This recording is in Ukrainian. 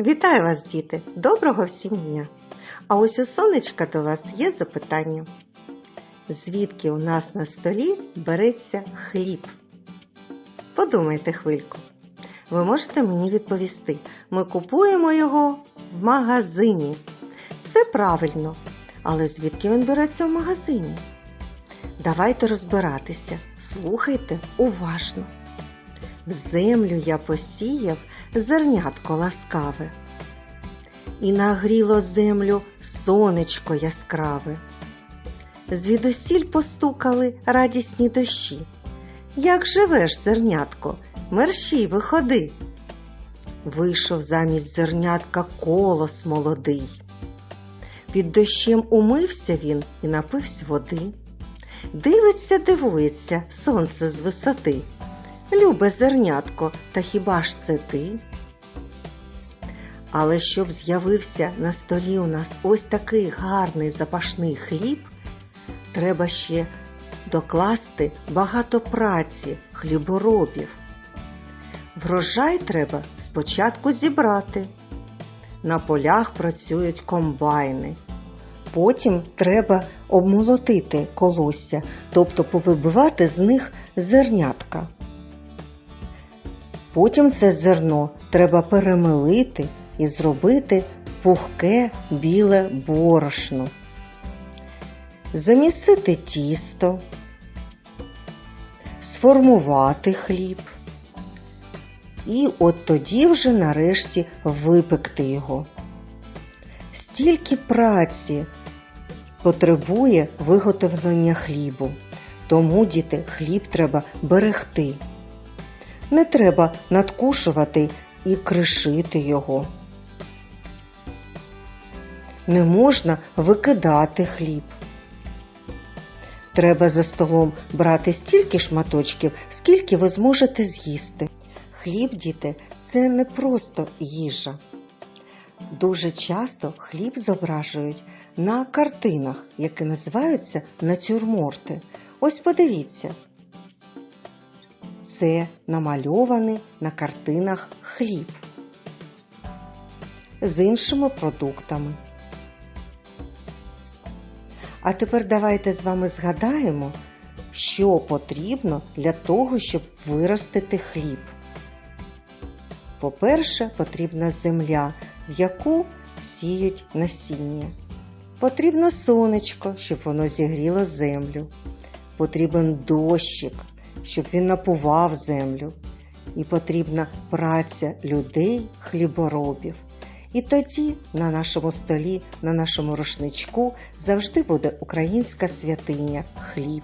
Вітаю вас, діти! Доброго всім дня! А ось у сонечка до вас є запитання. Звідки у нас на столі береться хліб? Подумайте хвильку. Ви можете мені відповісти. Ми купуємо його в магазині. Це правильно. Але звідки він береться в магазині? Давайте розбиратися. Слухайте уважно. В землю я посіяв зернятко ласкаве, і нагріло землю сонечко яскраве. Звідусіль постукали радісні дощі. Як живеш, зернятко, мерщій виходи. Вийшов замість зернятка колос молодий. Під дощем умився він і напився води. Дивиться, дивується сонце з висоти. Любе зернятко, та хіба ж це ти? Але щоб з'явився на столі у нас ось такий гарний запашний хліб, треба ще докласти багато праці хліборобів. Врожай треба спочатку зібрати. На полях працюють комбайни. Потім треба обмолотити колосся, тобто повибивати з них зернятка. Потім це зерно треба перемелити і зробити пухке біле борошно. Замісити тісто, сформувати хліб. І от тоді вже нарешті випекти його. Стільки праці потребує виготовлення хлібу. Тому, діти, хліб треба берегти. Не треба надкушувати і кришити його. Не можна викидати хліб. Треба за столом брати стільки шматочків, скільки ви зможете з'їсти. Хліб, діти, це не просто їжа. Дуже часто хліб зображують на картинах, які називаються натюрморти. Ось подивіться. Це намальований на картинах хліб з іншими продуктами. А тепер давайте з вами згадаємо, що потрібно для того, щоб виростити хліб. По-перше, потрібна земля, в яку сіють насіння. Потрібно сонечко, щоб воно зігріло землю. Потрібен дощик, щоб він напував землю. І потрібна праця людей, хліборобів. І тоді на нашому столі, на нашому рушничку завжди буде українська святиня хліб.